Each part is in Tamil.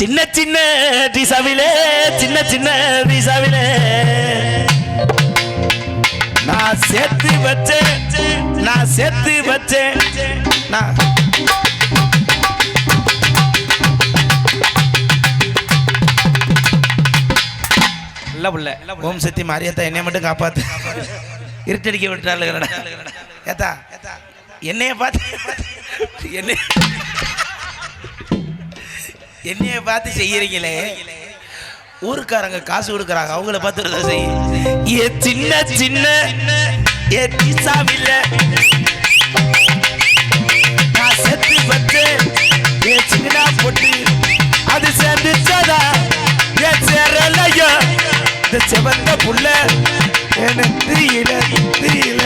சின்ன சின்ன திசாவிலே சின்ன சின்ன டிசாவிலே நான் சேர்த்து வச்சேன் நான் சேர்த்து வச்சேன். நான் நல்ல புள்ள. ஓம் சக்தி மாரியத்தா என்னைய மட்டும் காப்பாத்து. இருட்டடிக்க விட்டாளுங்கடா ஏத்தா என்னைய பார்த்து என்னை என்னைய பார்த்து செய்யறீங்களே? ஊருக்காரங்க காசு கொடுக்குறாங்க அவங்கள பார்த்து ஒரு தடவை செய் ஏ சின்ன சின்ன ஏ திசாவில்ல நான் செத்து பத்து ஏ சின்ன பொட்டு அது சேர்ந்துச்சதா ஏ சேரலையோ? இந்த செவந்த புள்ள எனக்கு தெரியல தெரியல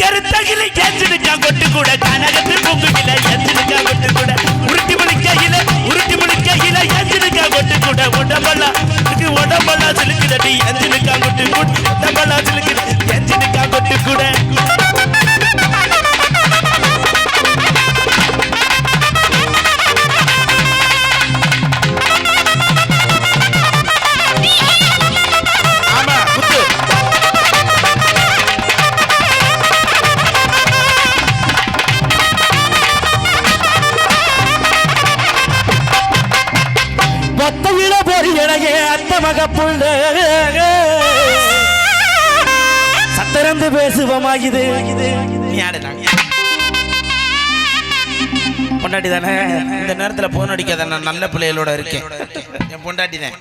கருத்தகில எஞ்சினுக்கா கொட்டு கூட. கனகத்து பொங்குகில எஞ்சினுக்கா கொட்டு கூட. உருட்டி முடிக்கையில உருட்டி முடிக்கையில எஞ்சினுக்கா கொட்டு கூட. உடம்பெல்லாம் உடம்பெல்லாம் சிலுக்குதடி எஞ்சினுக்கா கொட்டு கூட. உடம்பெல்லாம் சிலுக்குது ஒத்தையில பொறியழகே அத்த மக புள்ள சத்திறந்து பேசுவமாகுது பொண்டாட்டி தானே? இந்த நேரத்துல போன் அடிக்காத நான் நல்ல பிள்ளைகளோட இருக்கேன். என் பொண்டாட்டி தான்.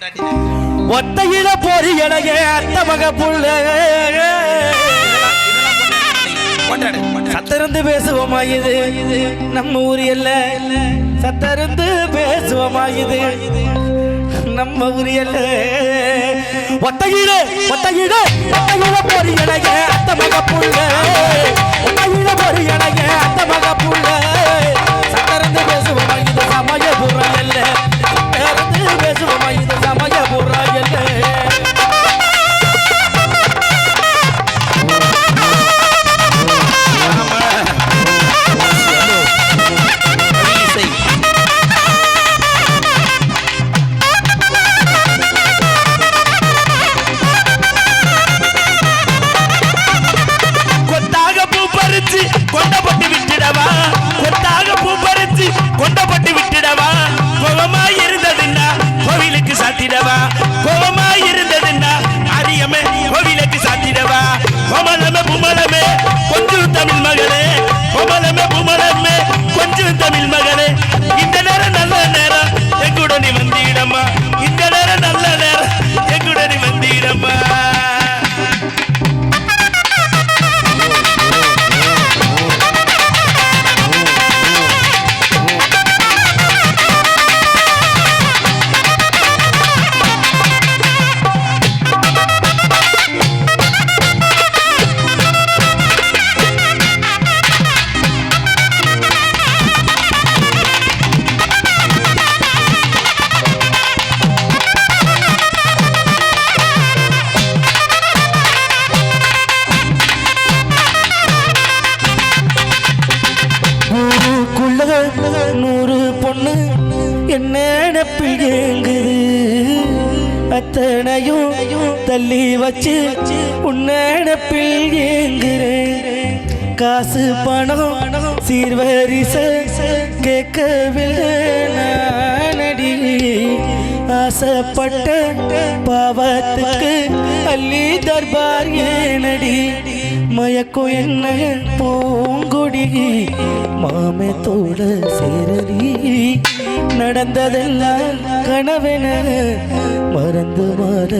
ஒத்தையில பொறியழகே அத்த மக புள்ள சத்திறந்து பேசுவோமாகுது. நம்ம ஊர் இல்ல. பேசுவோமா இது நம்ம ஊர் இல்ல ஒத்தகிட ஒத்தகிட ஒத்தகிட போரி எனக அத்த மக புள்ள ஒத்தகிட போரி இந்த நேரம் நல்ல நேரம். என் என்ன நினப்பில் ஏங்குது. அத்தனையும் தள்ளி வச்சு உன்னடப்பில் ஏங்குறேன் காசு பணம் சீர்வரிச கேட்கவில்லை நானடி. ஆசைப்பட்ட பாவத்துக்கு அள்ளி தர்பார் ஏனடி. மயக்கும் என்ன பூங்குடி. மாமே தோட சேரடி. நடந்ததெல்லாம் கனவென மறந்து மாற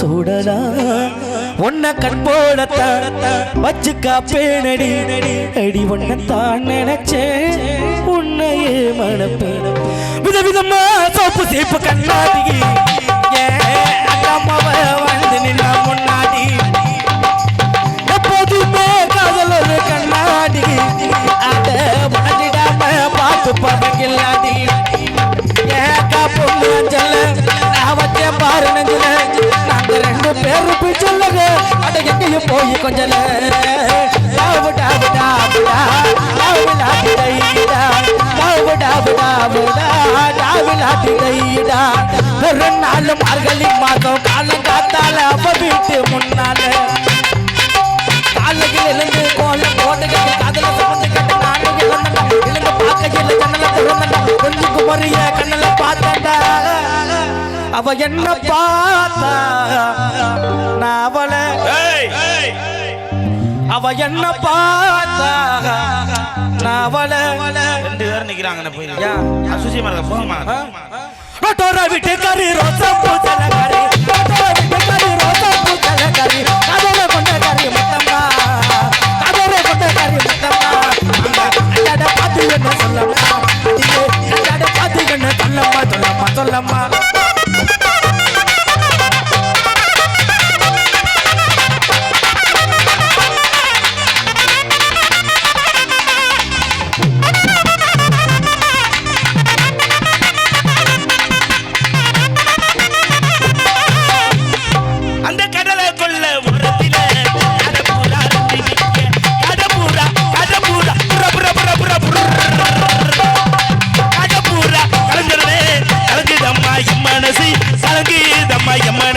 சூடலாம். உன்னை கண் போடத்தான் வச்சு காப்பேனடி. அடி உன்னைத்தான் நினைச்சேன். உன்னையே மனப்பேன் விதவிதமா சோப்பு சீப்பு கண்ணாடி கையிடா ஒரு நாள் மார்கழி மாதம் காலம் காத்தால அவ வீட்டு முன்னால. காலையில் எழுந்து கோலம் போட்டு கதல சுமந்து கட்டு நானும் அவ என்ன பார்த்தா நான் அவளை அவ என்ன பார்த்தா நான் அவளை ரெண்டு பேரும் நிக்கிறாங்க போய் சுசியமா இருக்க போமா ரோட்டோர விட்டு கறி ரோசா பூசல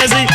mazi